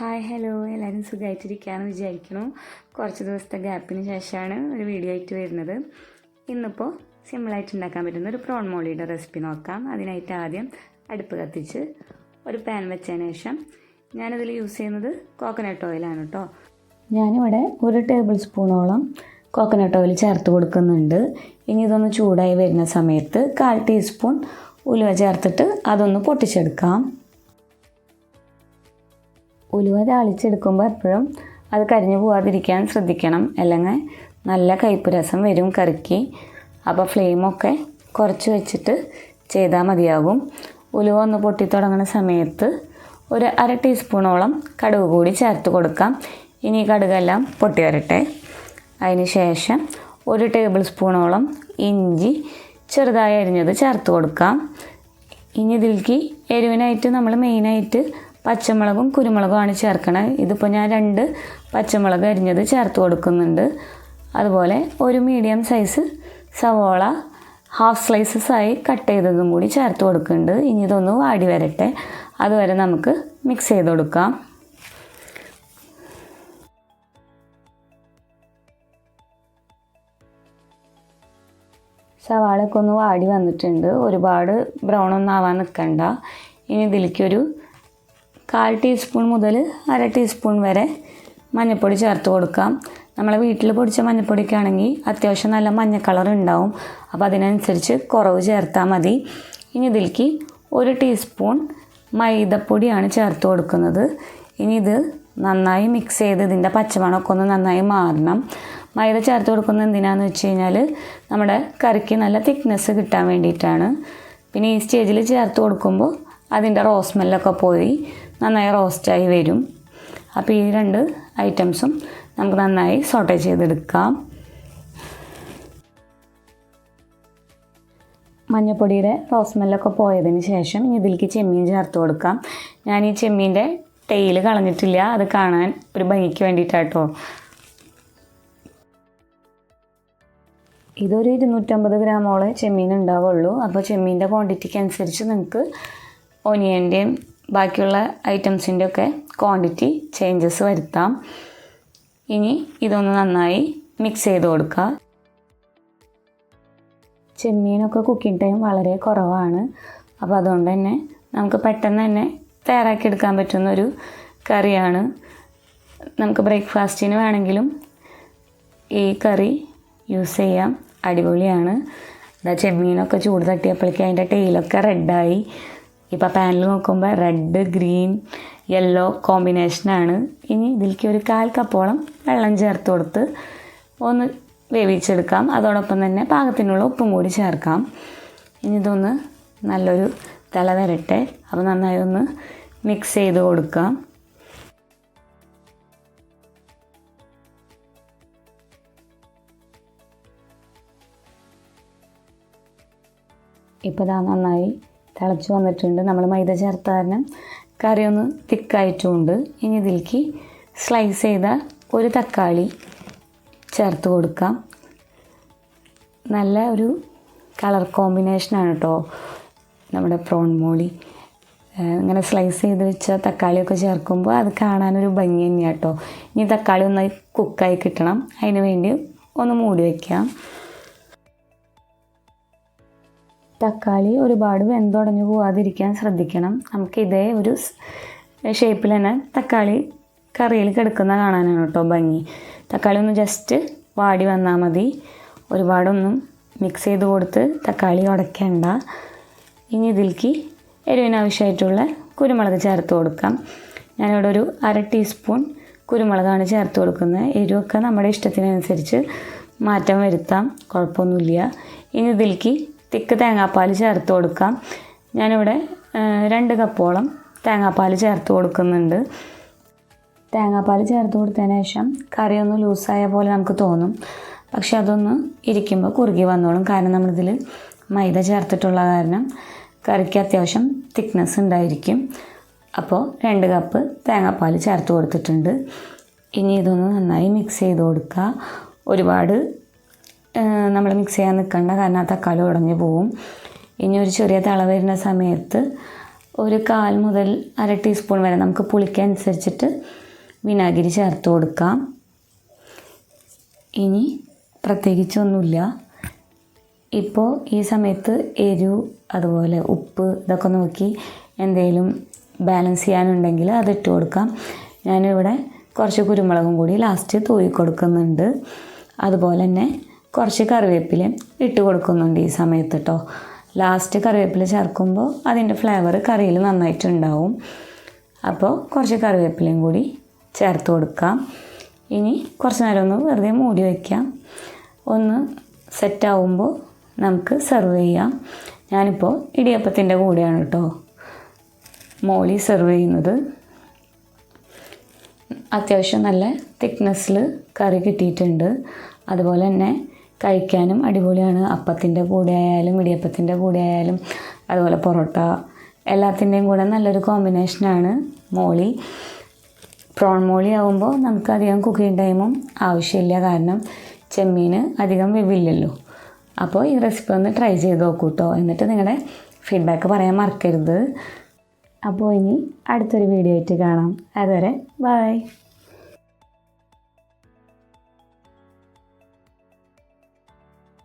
Hi hello എല്ലാവരും സുഖമായിട്ടിരിക്കാന്ന് വിചാരിക്കുന്നു. കുറച്ച് ദിവസത്തെ ഗ്യാപ്പിന് ശേഷമാണ് ഒരു വീഡിയോ ആയിട്ട് വരുന്നത്. ഇന്നിപ്പോൾ സിമ്പിളായിട്ട് ഉണ്ടാക്കാൻ പറ്റുന്ന ഒരു പ്രോൺ മോളിയുടെ റെസിപ്പി നോക്കാം. അതിനായിട്ട് ആദ്യം അടുപ്പ് കത്തിച്ച് ഒരു പാൻ വെച്ചതിന് ശേഷം ഞാനിതിൽ യൂസ് ചെയ്യുന്നത് കോക്കനട്ട് ഓയിലാണ് കേട്ടോ ഞാനിവിടെ ഒരു ടേബിൾ സ്പൂണോളം കോക്കനട്ട് ഓയിൽ ചേർത്ത് കൊടുക്കുന്നുണ്ട്. ഇനി ഇതൊന്ന് ചൂടായി വരുന്ന സമയത്ത് കാൽ ടീസ്പൂൺ ഉലുവ ചേർത്തിട്ട് അതൊന്ന് പൊട്ടിച്ചെടുക്കാം. ഉലുവ താളിച്ചെടുക്കുമ്പോൾ എപ്പോഴും അത് കരിഞ്ഞു പോവാതിരിക്കാൻ ശ്രദ്ധിക്കണം. അല്ലെങ്കിൽ നല്ല കയ്പ്പ് രസം വരും കറിക്ക്. അപ്പോൾ ഫ്ലെയിമൊക്കെ കുറച്ച് വെച്ചിട്ട് ചെയ്താൽ മതിയാകും. ഉലുവ ഒന്ന് പൊട്ടി തുടങ്ങുന്ന സമയത്ത് ഒരു അര ടീസ്പൂണോളം കടുക് കൂടി ചേർത്ത് കൊടുക്കാം. ഇനി കടുകെല്ലാം പൊട്ടി വരട്ടെ. അതിന് ശേഷം ഒരു ടേബിൾ സ്പൂണോളം ഇഞ്ചി ചെറുതായി അരിഞ്ഞത് ചേർത്ത് കൊടുക്കാം. ഇനി ഇതിലേക്ക് എരിവിനായിട്ട് നമ്മൾ മെയിനായിട്ട് പച്ചമുളകും കുരുമുളകുമാണ് ചേർക്കണത് ഇതിപ്പോൾ ഞാൻ രണ്ട് പച്ചമുളക് അരിഞ്ഞത് ചേർത്ത് കൊടുക്കുന്നുണ്ട്. അതുപോലെ ഒരു മീഡിയം സൈസ് സവോള ഹാഫ് സ്ലൈസസ് ആയി കട്ട് ചെയ്തതും കൂടി ചേർത്ത് കൊടുക്കുന്നുണ്ട്. ഇനി ഇതൊന്ന് വാടി വരട്ടെ. അതുവരെ നമുക്ക് മിക്സ് ചെയ്ത് കൊടുക്കാം. സവാളയൊക്കെ ഒന്ന് വാടി വന്നിട്ടുണ്ട്. ഒരുപാട് ബ്രൗൺ ഒന്നും ആവാൻ നിൽക്കണ്ട ഇനി ഇതിലേക്കൊരു കാൽ ടീസ്പൂൺ മുതൽ അര ടീസ്പൂൺ വരെ മഞ്ഞൾപ്പൊടി ചേർത്ത് കൊടുക്കാം. നമ്മളെ വീട്ടിൽ പൊടിച്ച മഞ്ഞൾപ്പൊടിക്കാണെങ്കിൽ അത്യാവശ്യം നല്ല മഞ്ഞ കളർ ഉണ്ടാവും അപ്പോൾ അതിനനുസരിച്ച് കുറവ് ചേർത്താൽ മതി. ഇനി ഇതിലേക്ക് ഒരു ടീസ്പൂൺ മൈദപ്പൊടിയാണ് ചേർത്ത് കൊടുക്കുന്നത്. ഇനി ഇത് നന്നായി മിക്സ് ചെയ്ത് ഇതിന്റെ പച്ചമണമൊക്കെ ഒന്ന് നന്നായി മാറണം. മൈദ ചേർത്ത് കൊടുക്കുന്നത് എന്തിനാന്ന് വെച്ച് കഴിഞ്ഞാൽ നമ്മുടെ കറിക്ക് നല്ല തിക്നെസ് കിട്ടാൻ വേണ്ടിയിട്ടാണ്. പിന്നെ ഈ സ്റ്റേജിൽ ചേർത്ത് കൊടുക്കുമ്പോൾ അതിന്റെ റോസ് സ്മെല്ലൊക്കെ പോയി. നന്നായി റോസ്റ്റായി വരും. അപ്പോൾ ഈ രണ്ട് ഐറ്റംസും നമുക്ക് നന്നായി സോട്ടേ ചെയ്തെടുക്കാം. മഞ്ഞപ്പൊടിയുടെ റോസ് സ്മെല്ലൊക്കെ പോയതിന് ശേഷം ഇതിലേക്ക് ചെമ്മീൻ ചേർത്ത് കൊടുക്കാം. ഞാൻ ഈ ചെമ്മീന്റെ ടെയിൽ കളഞ്ഞിട്ടില്ല. അത് കാണാൻ ഒരു ഭംഗിക്ക് വേണ്ടിയിട്ടാട്ടോ. ഇതൊരു ഇരുന്നൂറ്റമ്പത് ഗ്രാമോളം ചെമ്മീൻ ഉണ്ടാവുള്ളൂ. അപ്പോൾ ചെമ്മീന്റെ ക്വാണ്ടിറ്റിക്ക് അനുസരിച്ച് നിങ്ങൾക്ക് ഒനിയന്റെയും ബാക്കിയുള്ള ഐറ്റംസിന്റെ ഒക്കെ ക്വാണ്ടിറ്റി ചേഞ്ചസ് വരുത്താം. ഇനി ഇതൊന്ന് നന്നായി മിക്സ് ചെയ്ത് കൊടുക്കുക ചെമ്മീനൊക്കെ കുക്കിംഗ് ടൈം വളരെ കുറവാണ്. അപ്പോൾ അതുകൊണ്ട് തന്നെ നമുക്ക് പെട്ടെന്ന് തന്നെ തയ്യാറാക്കിയെടുക്കാൻ പറ്റുന്ന ഒരു കറിയാണ്. നമുക്ക് ബ്രേക്ക്ഫാസ്റ്റിന് വേണമെങ്കിലും ഈ കറി യൂസ് ചെയ്യാം. അടിപൊളിയാണ്. എന്താ ചെമ്മീനൊക്കെ ചൂട് തട്ടിയപ്പോഴേക്കും അതിന്റെ ടെയിലൊക്കെ റെഡായി ഇപ്പോൾ പാനിൽ നോക്കുമ്പോൾ റെഡ് ഗ്രീൻ യെല്ലോ കോമ്പിനേഷനാണ് ഇനി ഇതിലേക്ക് ഒരു കാൽ കപ്പോളം വെള്ളം ചേർത്ത് കൊടുത്ത് ഒന്ന് വേവിച്ചെടുക്കാം. അതോടൊപ്പം തന്നെ പാകത്തിനുള്ള ഉപ്പും കൂടി ചേർക്കാം. ഇനി ഇതൊന്ന് നല്ലൊരു തല വരട്ടെ. അപ്പോൾ നന്നായി ഒന്ന് മിക്സ് ചെയ്ത് കൊടുക്കാം. ഇപ്പോൾ ഇതാ നന്നായി തിളച്ച് വന്നിട്ടുണ്ട്. നമ്മൾ മൈദ ചേർത്ത കാരണം കറി ഒന്ന് തിക്കായിട്ടുമുണ്ട് ഇനി ഇതിലേക്ക് സ്ലൈസ് ചെയ്ത ഒരു തക്കാളി ചേർത്ത് കൊടുക്കാം. നല്ല ഒരു കളർ കോമ്പിനേഷനാണ് കേട്ടോ നമ്മുടെ പ്രോൺ മോളി. ഇങ്ങനെ സ്ലൈസ് ചെയ്ത് വെച്ച തക്കാളിയൊക്കെ ചേർക്കുമ്പോൾ അത് കാണാനൊരു ഭംഗി തന്നെയാണ് കേട്ടോ ഇനി തക്കാളി ഒന്നായി കുക്കായി കിട്ടണം. അതിന് വേണ്ടി ഒന്ന് മൂടി വയ്ക്കാം തക്കാളി ഒരുപാട് വെന്തുടഞ്ഞു പോവാതിരിക്കാൻ ശ്രദ്ധിക്കണം. നമുക്ക് ഇതേ ഒരു ഷേപ്പിൽ തന്നെ തക്കാളി കറിയിൽ കിടക്കുന്ന കാണാനാണ് കേട്ടോ ഭംഗി. തക്കാളി ഒന്ന് ജസ്റ്റ് വാടി വന്നാൽ മതി. ഒരുപാടൊന്നും മിക്സ് ചെയ്ത് കൊടുത്ത് തക്കാളി ഉടക്കേണ്ട ഇനി ഇതിലേക്ക് എരിവിനാവശ്യമായിട്ടുള്ള കുരുമുളക് ചേർത്ത് കൊടുക്കാം. ഞാനിവിടെ ഒരു അര ടീസ്പൂൺ കുരുമുളകാണ് ചേർത്ത് കൊടുക്കുന്നത്. എരിവൊക്കെ നമ്മുടെ ഇഷ്ടത്തിനനുസരിച്ച് മാറ്റം വരുത്താം. കുഴപ്പമൊന്നുമില്ല. ഇനി ഇതിലേക്ക് തിക്ക് തേങ്ങാപ്പാൽ ചേർത്ത് കൊടുക്കാം. ഞാനിവിടെ രണ്ട് കപ്പോളം തേങ്ങാപ്പാൽ ചേർത്ത് കൊടുക്കുന്നുണ്ട്. തേങ്ങാപ്പാൽ ചേർത്ത് കൊടുത്തതിന് ശേഷം കറി ഒന്ന് ലൂസായ പോലെ നമുക്ക് തോന്നും. പക്ഷെ അതൊന്ന് ഇരിക്കുമ്പോൾ കുറുകി വന്നോളും. കാരണം നമ്മളിതിൽ മൈദ ചേർത്തിട്ടുള്ള കാരണം കറിക്ക് അത്യാവശ്യം തിക്നെസ് ഉണ്ടായിരിക്കും. അപ്പോൾ രണ്ട് കപ്പ് തേങ്ങാപ്പാൽ ചേർത്ത് കൊടുത്തിട്ടുണ്ട്. ഇനി ഇതൊന്ന് നന്നായി മിക്സ് ചെയ്ത് കൊടുക്കുക ഒരുപാട് നമ്മൾ മിക്സ് ചെയ്യാൻ നിൽക്കണ്ട കാരണം ആ തക്കാളി ഉടഞ്ഞു പോവും. ഇനി ഒരു ചെറിയ തള വരുന്ന സമയത്ത് ഒരു കാൽ മുതൽ അര ടീസ്പൂൺ വരെ നമുക്ക് പുളിക്കനുസരിച്ചിട്ട് വിനാഗിരി ചേർത്ത് കൊടുക്കാം. ഇനി പ്രത്യേകിച്ചൊന്നുമില്ല ഇപ്പോൾ ഈ സമയത്ത് എരിവ് അതുപോലെ ഉപ്പ് ഇതൊക്കെ നോക്കി എന്തെങ്കിലും ബാലൻസ് ചെയ്യാനുണ്ടെങ്കിൽ അത് ഇട്ട് കൊടുക്കാം. ഞാനിവിടെ കുറച്ച് കുരുമുളകും കൂടി ലാസ്റ്റ് തൂയി കൊടുക്കുന്നുണ്ട്. അതുപോലെ തന്നെ കുറച്ച് കറിവേപ്പിലയും ഇട്ട് കൊടുക്കുന്നുണ്ട് ഈ സമയത്ത് കേട്ടോ ലാസ്റ്റ് കറിവേപ്പില ചേർക്കുമ്പോൾ അതിന്റെ ഫ്ലേവർ കറിയിൽ നന്നായിട്ടുണ്ടാവും. അപ്പോൾ കുറച്ച് കറിവേപ്പിലയും കൂടി ചേർത്ത് കൊടുക്കാം. ഇനി കുറച്ച് നേരം ഒന്ന് വെറുതെ മൂടി വയ്ക്കാം ഒന്ന് സെറ്റാവുമ്പോൾ നമുക്ക് സെർവ് ചെയ്യാം. ഞാനിപ്പോൾ ഇടിയപ്പത്തിന്റെ കൂടെയാണ് കേട്ടോ മോളി സെർവ് ചെയ്യുന്നത്. അത്യാവശ്യം നല്ല തിക്നെസ്സിൽ കറി കിട്ടിയിട്ടുണ്ട്. അതുപോലെ തന്നെ കഴിക്കാനും അടിപൊളിയാണ്. അപ്പത്തിന്റെ കൂടെ ആയാലും ഇടിയപ്പത്തിന്റെ കൂടെ ആയാലും അതുപോലെ പൊറോട്ട എല്ലാത്തിന്റെയും കൂടെ നല്ലൊരു കോമ്പിനേഷനാണ് മോളി. പ്രോൺ മോളി ആവുമ്പോൾ നമുക്ക് അധികം കുക്കിംഗ് ടൈമും ആവശ്യമില്ല. കാരണം ചെമ്മീൻ അധികം വെവില്ലല്ലോ. അപ്പോൾ ഈ റെസിപ്പി ഒന്ന് ട്രൈ ചെയ്ത് നോക്കൂ കേട്ടോ എന്നിട്ട് നിങ്ങളുടെ ഫീഡ്ബാക്ക് പറയാൻ മറക്കരുത്. അപ്പോൾ ഇനി അടുത്തൊരു വീഡിയോ ആയിട്ട് കാണാം. അതുവരെ ബൈ